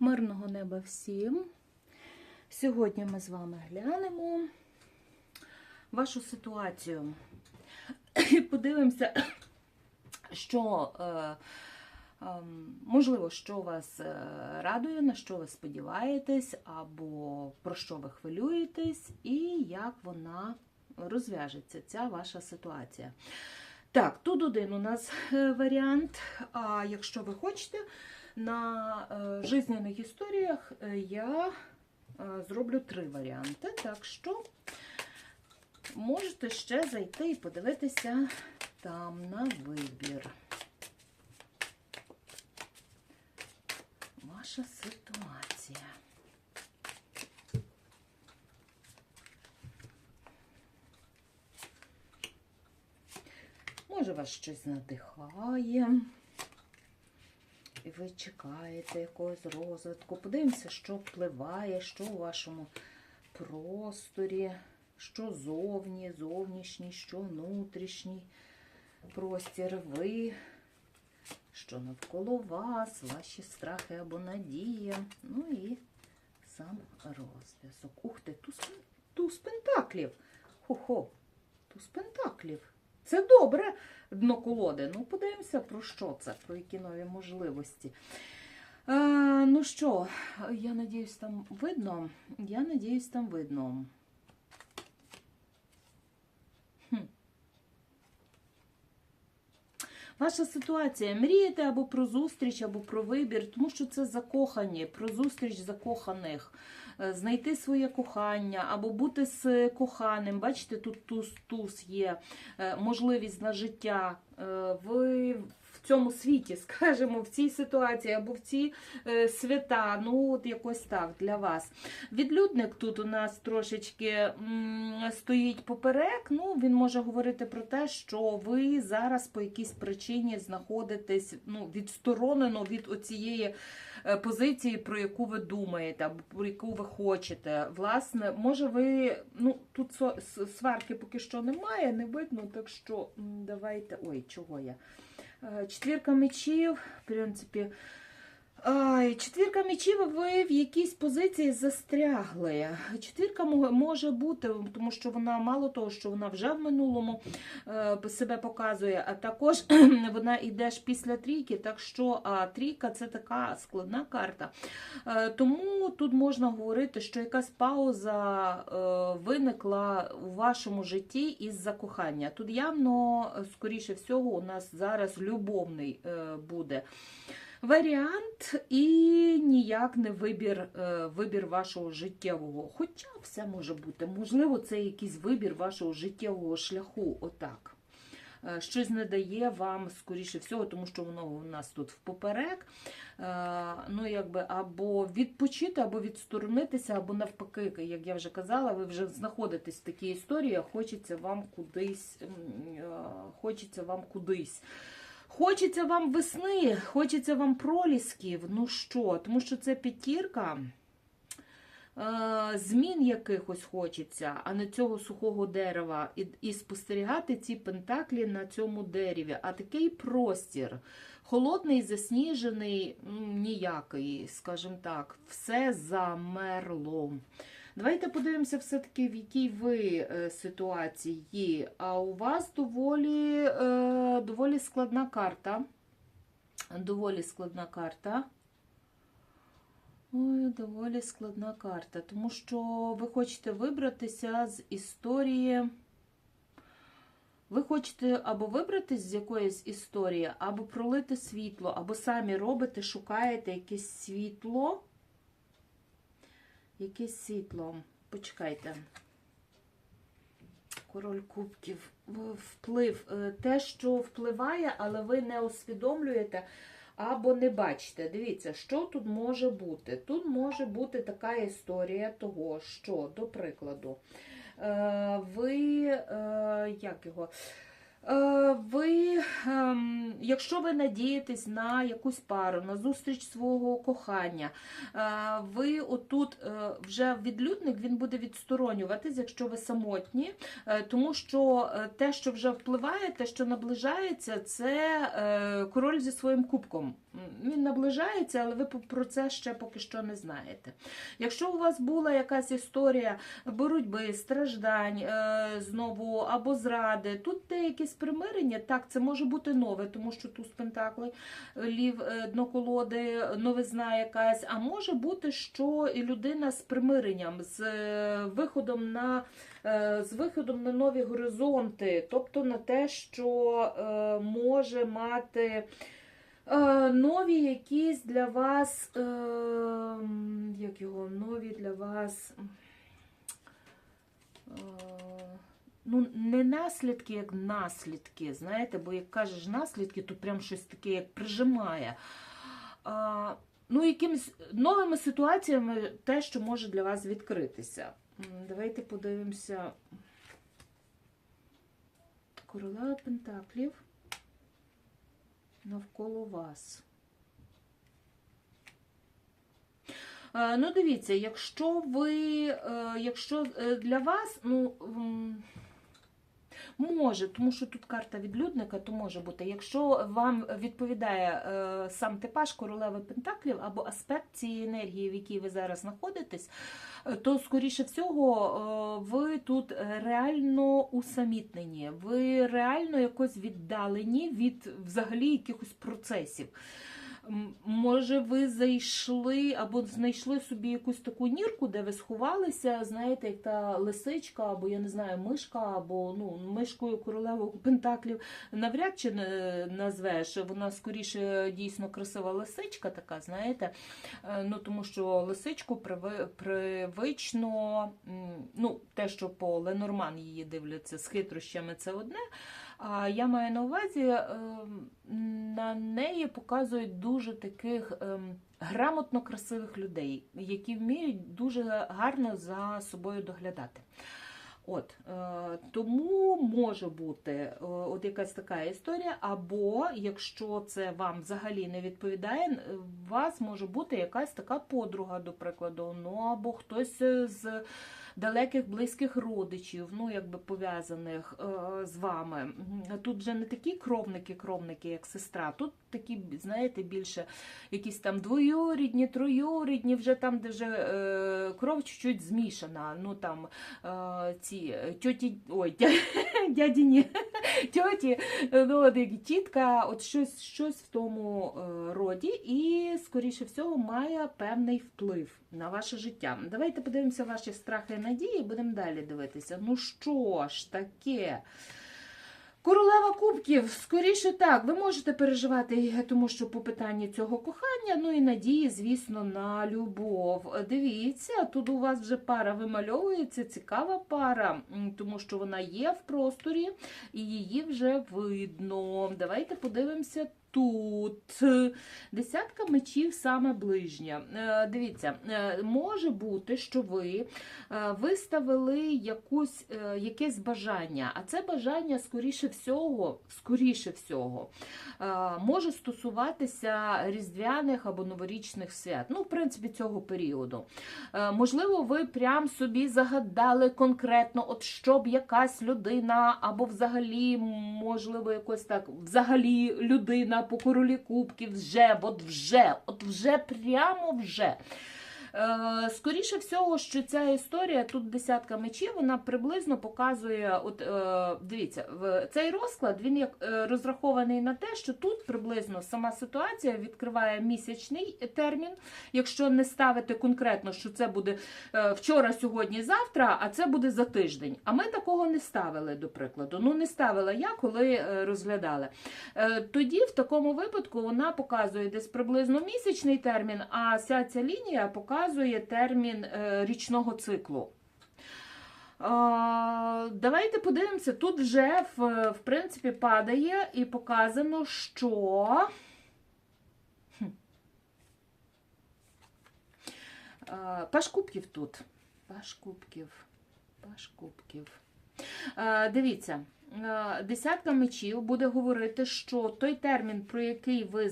Мирного неба всім. Сьогодні ми з вами глянемо вашу ситуацію і подивимося, що е, е, можливо, що вас е, радує, на що ви сподіваєтесь, або про що ви хвилюєтесь, і як вона розв'яжеться, ця ваша ситуація. Так, тут один у нас е, варіант. А якщо ви хочете, на е, жизненних історіях е, я е, зроблю три варіанти. Так що можете ще зайти і подивитися там на вибір. Ваша ситуація. Може, вас щось надихає. І ви чекаєте якогось розвитку. Подивимося, що впливає, що у вашому просторі, що зовні, зовнішній, що внутрішній простір. Ви, що навколо вас, ваші страхи або надія. Ну і сам розв'язок. Ух ти, туз, туз пентаклів. Хо-хо, туз пентаклів. Це добре дно колоди. Ну, подивимося, про що це, про які нові можливості. Е, ну що, я надіюсь, там видно. Я надіюсь, там видно. Ваша ситуація. Мрієте або про зустріч, або про вибір, тому що це закохані, про зустріч закоханих, Е, знайти своє кохання, або бути з коханим. Бачите, тут туз-туз є е, можливість на життя. Е, Ви в цьому світі, скажімо, в цій ситуації або в ці е, свята, ну от якось так для вас. Відлюдник тут у нас трошечки м, стоїть поперек. Ну, він може говорити про те, що ви зараз по якійсь причині знаходитесь ну, відсторонено від оцієї е, позиції, про яку ви думаєте, або про яку ви хочете. Власне, може ви, ну тут со- сварки поки що немає, не видно, так що давайте. Ой, чого я? Е, Четвірка мечів, в принципі. Четвірка мечів, ви в якійсь позиції застрягли. Четвірка може бути, тому що вона мало того, що вона вже в минулому е, себе показує, а також вона йде ж після трійки, так що а трійка це така складна карта. Е, тому тут можна говорити, що якась пауза е, виникла у вашому житті із закохання. Тут явно, скоріше всього, у нас зараз любовний буде варіант і ніяк не вибір, е, вибір вашого життєвого. Хоча все може бути. Можливо, це якийсь вибір вашого життєвого шляху. Отак. Е, Щось не дає вам, скоріше всього, тому що воно у нас тут впоперек. Е, Ну, якби або відпочити, або відсторонитися, або навпаки, як я вже казала, ви вже знаходитесь в такій історії, хочеться вам кудись, хочеться вам кудись. Хочеться вам весни, хочеться вам пролісків. Ну що, тому що це п'ятірка. е, Змін якихось хочеться, а не цього сухого дерева, і, і спостерігати ці пентаклі на цьому дереві. А такий простір, холодний, засніжений, ніякий, скажімо так, все замерло. Давайте подивимося все-таки, в якій ви е, ситуації. А у вас доволі, е, доволі складна карта. Доволі складна карта. Ой, доволі складна карта, тому що ви хочете вибратися з історії. Ви хочете або вибратись з якоїсь історії, або пролити світло, або самі робите, шукаєте якесь світло. Якесь світло. Почекайте. Король кубків. Вплив. Е, Те, що впливає, але ви не усвідомлюєте або не бачите. Дивіться, що тут може бути. Тут може бути така історія того, що, до прикладу, е, ви, е, як його, Ви, ем, якщо ви надієтесь на якусь пару, на зустріч свого кохання, е, ви отут е, вже відлюдник він буде відсторонюватись, якщо ви самотні, е, тому що е, те, що вже впливає, те, що наближається, це е, король зі своїм кубком. Він наближається, але ви про це ще поки що не знаєте. Якщо у вас була якась історія боротьби, страждань е, знову або зради, тут де якесь примирення, так, це може бути нове, тому що туз пентакли, лів е, дно колоди, новизна якась, а може бути, що і людина з примиренням, з е, виходом на з виходом на нові горизонти, тобто на те, що може мати нові якісь для вас, е, як його, нові для вас. е, Ну, не наслідки, як наслідки, знаєте, бо як кажеш наслідки, то прям щось таке, як прижимає. Ну, якимись новими ситуаціями те, що може для вас відкритися. Давайте подивимося. Королева Пентаклів навколо вас. Е, Ну, дивіться, якщо ви, е, якщо е, для вас, ну, може, тому що тут карта відлюдника, то може бути. Якщо вам відповідає е, сам типаж королеви Пентаклів або аспект цієї енергії, в якій ви зараз знаходитесь, е, то, скоріше всього, е, ви тут реально усамітнені, ви реально якось віддалені від взагалі якихось процесів. Може, ви зайшли або знайшли собі якусь таку нірку, де ви сховалися, знаєте, як та лисичка, або я не знаю, мишка, або ну, мишкою королеву Пентаклів навряд чи не назвеш. Вона скоріше дійсно красива лисичка, така, знаєте. Е, Ну, тому що лисичку приви- привично, ну, те, що по Ленорман її дивляться з хитрощами, це одне. А я маю на увазі, ем, на неї показують дуже таких ем, грамотно красивих людей, які вміють дуже гарно за собою доглядати. От, е, тому може бути е, от якась така історія, або якщо це вам взагалі не відповідає, е, у вас може бути якась така подруга, до прикладу, ну або хтось з далеких близьких родичів, ну якби пов'язаних е, з вами. Тут вже не такі кровники-кровники, як сестра. Тут такі, знаєте, більше якісь там двоюрідні, троюрідні, вже там, де вже е, кров чуть-чуть змішана. Ну там е, ці е, тьоті, ой, дя- дядіні, тьоті, е, ну, от як тітка, от щось, щось в тому роді, і, скоріше всього, має певний вплив на ваше життя. Давайте подивимося ваші страхи і надії, будемо далі дивитися. Ну що ж таке? Королева кубків, скоріше так, ви можете переживати, тому що по питанні цього кохання, ну і надії, звісно, на любов. Дивіться, тут у вас вже пара вимальовується, цікава пара, тому що вона є в просторі і її вже видно. Давайте подивимося тут. Десятка мечів саме ближня. Е, Дивіться, е, може бути, що ви е, виставили якусь, якесь бажання, а це бажання, скоріше всього, скоріше всього, може стосуватися різдвяних або новорічних свят. Ну, в принципі, цього періоду. Можливо, ви прям собі загадали конкретно, от щоб якась людина, або взагалі, можливо, якось так, взагалі людина по королі кубків, вже, от вже, от вже, прямо вже. Е, Скоріше всього, що ця історія тут десятка мечів, вона приблизно показує, от е, дивіться, цей розклад він як е, розрахований на те, що тут приблизно сама ситуація відкриває місячний термін, якщо не ставити конкретно, що це буде вчора, сьогодні, завтра, а це буде за тиждень. А ми такого не ставили, до прикладу. Ну не ставила я, коли розглядали. Тоді в такому випадку вона показує десь приблизно місячний термін, а вся ця лінія показує термін е, річного циклу. Давайте подивимося. Тут вже в, в принципі падає і показано, що. Хм. Паш кубків тут. Паш кубків. Паш кубків. Дивіться. Е, Десятка мечів буде говорити, що той термін, про який ви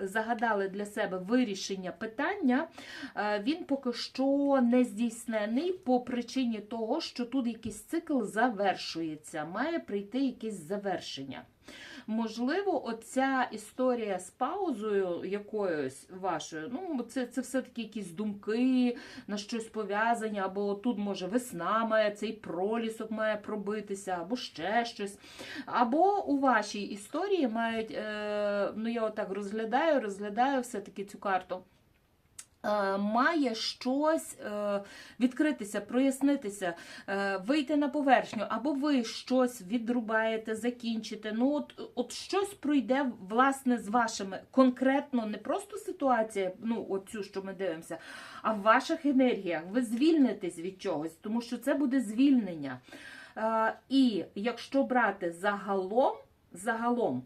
загадали, для себе вирішення питання, е, він поки що не здійснений по причині того, що тут якийсь цикл завершується, має прийти якесь завершення. Можливо, оця історія з паузою якоюсь вашою, ну, це, це все-таки якісь думки на щось пов'язані, або тут, може, весна має, цей пролісок має пробитися, або ще щось. Або у вашій історії мають, е, ну я отак розглядаю, розглядаю все-таки цю карту. Е, Має щось е, відкритися, прояснитися, е, вийти на поверхню, або ви щось відрубаєте, закінчите. Ну, от, от щось пройде власне з вашими конкретно не просто ситуація, ну оцю, що ми дивимося, а в ваших енергіях. Ви звільнитесь від чогось, тому що це буде звільнення. І якщо брати загалом, загалом.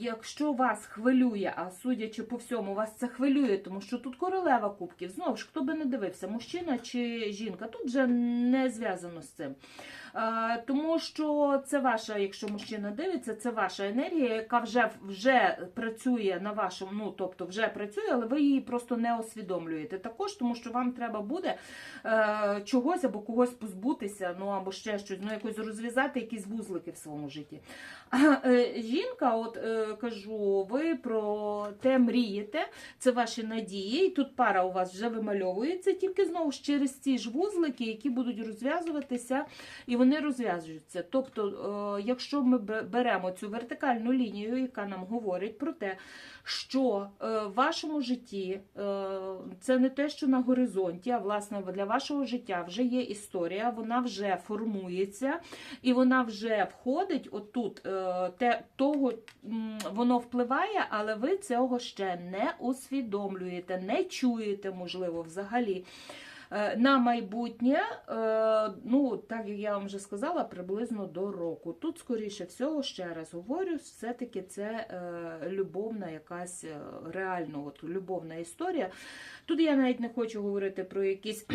Якщо вас хвилює, а судячи по всьому, вас це хвилює, тому що тут королева кубків, знову ж хто би не дивився, мужчина чи жінка, тут вже не зв'язано з цим. Тому що це ваша, якщо мужчина дивиться, це ваша енергія, яка вже вже працює на вашому, ну тобто вже працює, але ви її просто не усвідомлюєте. Також тому, що вам треба буде е, чогось або когось позбутися, ну або ще щось, ну якось розв'язати якісь вузлики в своєму житті. А е, жінка, от е, кажу, ви про те мрієте, це ваші надії, і тут пара у вас вже вимальовується, тільки знову ж через ці ж вузлики, які будуть розв'язуватися, і вони розв'язуються. Тобто, е, якщо ми беремо цю вертикальну лінію, яка нам говорить про те, що е, в вашому житті е, це не те, що на горизонті, а власне для вашого життя вже є історія, вона вже формується і вона вже входить отут. Те, того воно впливає, але ви цього ще не усвідомлюєте, не чуєте, можливо, взагалі. Е, На майбутнє, е, ну так як я вам вже сказала, приблизно до року. Тут, скоріше всього, ще раз говорю, все-таки це е, любовна якась реально от, любовна історія. Тут я навіть не хочу говорити про якісь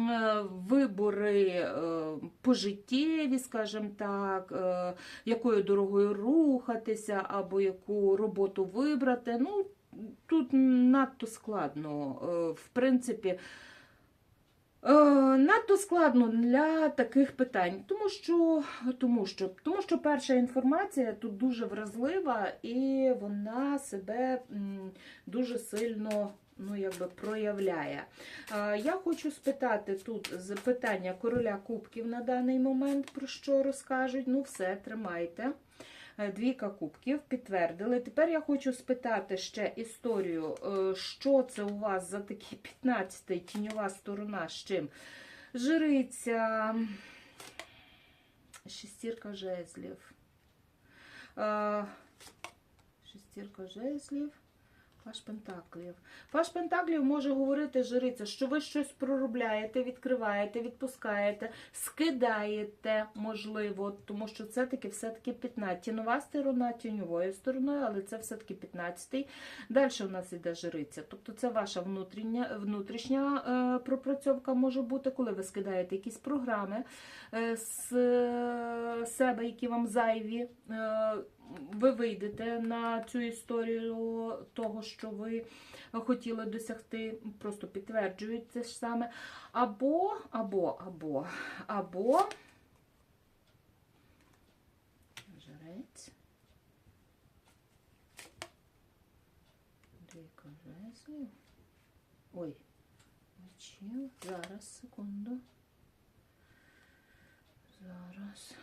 вибори пожиттєві, скажімо так, якою дорогою рухатися, або яку роботу вибрати. Ну, тут надто складно, в принципі. Е, Надто складно для таких питань, тому що, тому, що, тому що перша інформація тут дуже вразлива і вона себе дуже сильно ну, якби, проявляє. Е, Я хочу спитати тут запитання короля кубків на даний момент, про що розкажуть. Ну, все, тримайте. Е, Двійка кубків підтвердили. Тепер я хочу спитати ще історію, е, що це у вас за такий 15-й тіньова сторона з чим? Жириця, шестірка жезлів. Е, Шестірка жезлів. Паш Пентаклів. Паш Пентаклів може говорити жриця, що ви щось проробляєте, відкриваєте, відпускаєте, скидаєте, можливо, тому що це таки все-таки 15. Тінова сторона тіньовою стороною, але це все-таки 15-й. Далі у нас іде жриця. Тобто це ваша внутрішня, внутрішня е, пропрацьовка може бути, коли ви скидаєте якісь програми е, з е, себе, які вам зайві. Ви вийдете на цю історію того, що ви хотіли досягти, просто підтверджують це ж саме. Або, або, або, або. Жрець. Двійка жезлів. Ой, мечів. Зараз, секунду. Зараз.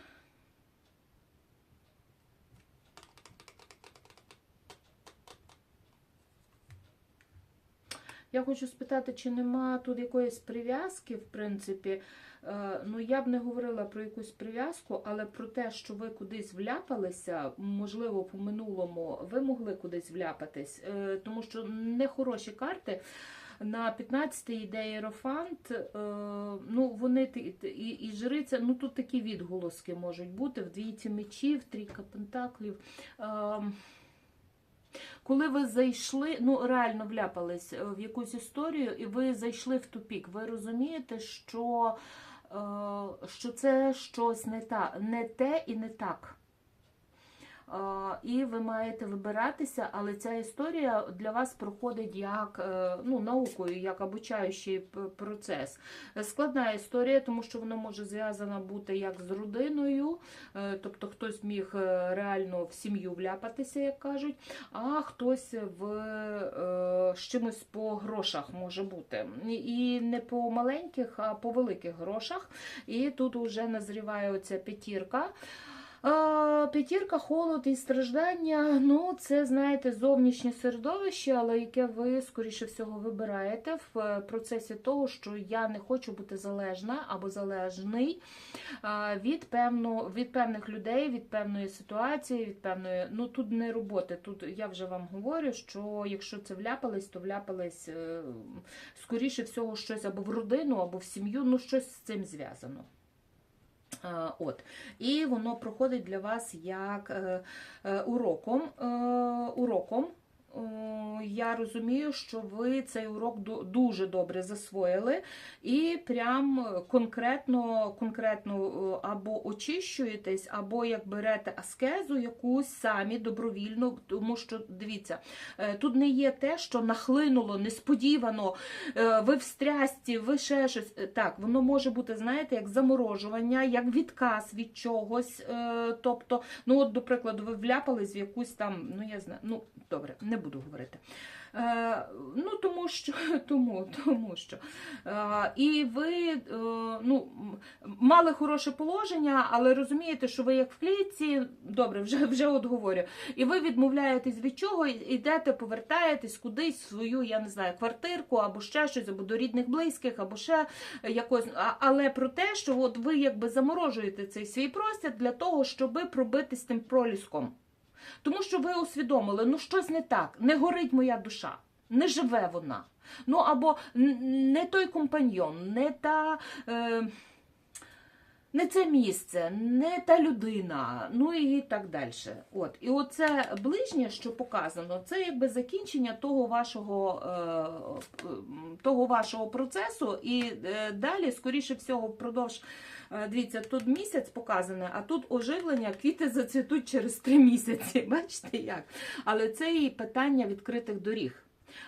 Я хочу спитати, чи нема тут якоїсь прив'язки, в принципі. Е, Ну, я б не говорила про якусь прив'язку, але про те, що ви кудись вляпалися, можливо, по минулому ви могли кудись вляпатись, Е, тому що нехороші карти. На 15-й йде Єрофант, е, ну вони і, і жриця, ну тут такі відголоски можуть бути в двійці мечів, трійка пентаклів. Коли ви зайшли, ну реально вляпались е, в якусь історію, і ви зайшли в тупік, ви розумієте, що, е, що це щось не, та, не те і не так. А, І ви маєте вибиратися, але ця історія для вас проходить як е, ну, наукою, як обучаючий процес. Е, Складна історія, тому що вона може зв'язана бути як з родиною, е, тобто хтось міг е, реально в сім'ю вляпатися, як кажуть, а хтось в е, з чимось по грошах може бути. І не по маленьких, а по великих грошах. І тут вже назріває оця п'ятірка. А, П'ятірка, холод і страждання. Ну, це, знаєте, зовнішнє середовище, але яке ви, скоріше всього, вибираєте в е, процесі того, що я не хочу бути залежна або залежний від, певну, від певних людей, від певної ситуації, від певної. Ну, тут не роботи. Тут я вже вам говорю, що якщо це вляпались, то вляпались, е, скоріше всього, щось або в родину, або в сім'ю, ну, щось з цим зв'язано. Е, От. І воно проходить для вас як е, е, уроком. Уроком. Я розумію, що ви цей урок ду- дуже добре засвоїли і прям конкретно, конкретно або очищуєтесь, або як берете аскезу якусь самі добровільно, тому що дивіться, е, тут не є те, що нахлинуло несподівано, е, ви в стрясті, ви ще щось. Е, Так, воно може бути, знаєте, як заморожування, як відказ від чогось. Тобто, ну от, до прикладу, ви вляпались в якусь там, ну я знаю, ну добре, не буду говорити. Е, ну, тому що, тому, тому що. Е, і ви е, ну, мали хороше положення, але розумієте, що ви як в клітці, добре, вже, вже от говорю, і ви відмовляєтесь від чого, йдете, повертаєтесь кудись в свою, я не знаю, квартирку або ще щось, або до рідних близьких, або ще якось. Але про те, що от ви якби заморожуєте цей свій простір для того, щоб пробитись тим проліском. Тому що ви усвідомили, ну щось не так, не горить моя душа, не живе вона. Ну або не той компаньйон, не та. Е, не це місце, не та людина, ну і так далі. От. І оце ближнє, що показано, це якби закінчення того вашого, е, того вашого процесу. І е, далі, скоріше всього, впродовж, дивіться, тут місяць показане, а тут оживлення, квіти зацвітуть через три місяці. Бачите як? Але це і питання відкритих доріг.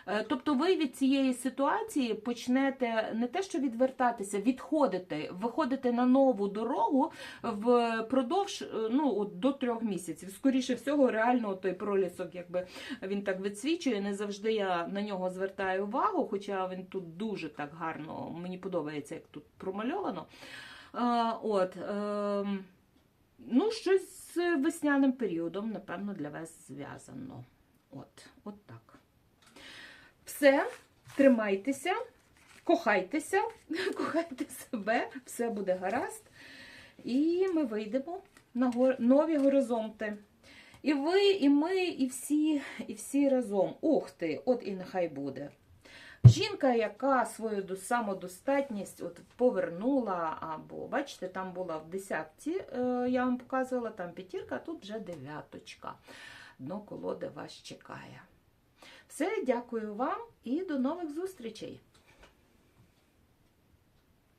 Е, Тобто ви від цієї ситуації почнете не те, що відвертатися, відходити, виходити на нову дорогу впродовж е, ну, от до трьох місяців. Скоріше всього, реально той пролісок, якби він так відсвічує. Не завжди я на нього звертаю увагу, хоча він тут дуже так гарно, мені подобається, як тут промальовано. Е, От, ем, ну, щось з весняним періодом, напевно, для вас зв'язано. От, от так. Все, тримайтеся, кохайтеся, кохайте себе, все буде гаразд. І ми вийдемо на нові горизонти. І ви, і ми, і всі, і всі разом. Ух ти, от і нехай буде. Жінка, яка свою самодостатність от повернула, або бачите, там була в десятці, е, я вам показувала, там п'ятірка, тут вже дев'яточка. Дно колоди вас чекає. Все, дякую вам і до нових зустрічей!